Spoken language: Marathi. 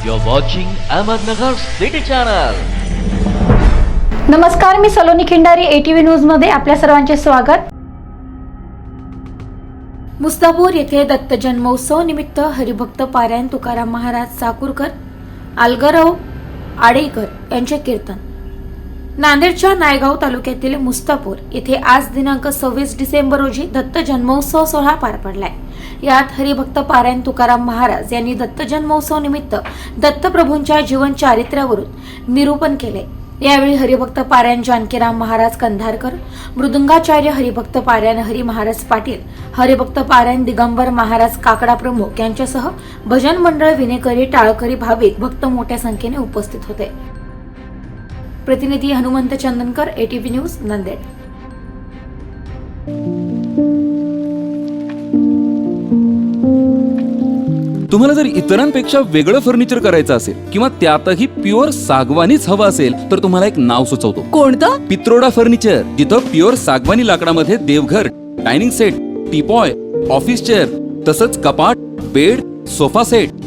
You're watching Ahmednagar City Channel. नमस्कार मी सलोनी खिंडारी एटीव्ही न्यूजमध्ये आपल्या सर्वांचे स्वागत मुस्तापूर येथे दत्त जन्मोत्सव निमित्त हरिभक्त पारायण तुकाराम महाराज चाकूरकर आलगरव आडेकर यांचे कीर्तन नांदेडच्या नायगाव तालुक्यातील मुस्तापूर येथे आज दिनांक सव्वीस डिसेंबर रोजी दत्त जन्मोत्सव सोहळा पार पडलाय. यात हरिभक्त पारायण तुकाराम महाराज यांनी दत्त जन्मोत्सव निमित्त दत्तप्रभूंच्या जीवन चारित्र्यावरून निरूपण केले. यावेळी हरिभक्त पारायण जानकीराम महाराज कंधारकर मृदुंगाचार्य हरिभक्त पारायण हरी महाराज पाटील हरिभक्त पारायण दिगंबर महाराज काकडा प्रमुख यांच्यासह भजन मंडळ विनेकरी टाळकरी भाविक भक्त मोठ्या संख्येने उपस्थित होते. प्रतिनिधी हनुमंत चंदनकर एटीव्ही न्यूज नांदेड. तुम्हाला जर इतरांपेक्षा वेगळं फर्निचर करायचं असेल किंवा त्यातही प्युअर सागवानीच हवं असेल तर तुम्हाला एक नाव सुचवतो. कोणतं? पित्रोडा फर्निचर जिथं प्युअर सागवानी लाकडामध्ये देवघर dining set teapoy office chair तसंच कपाट bed sofa set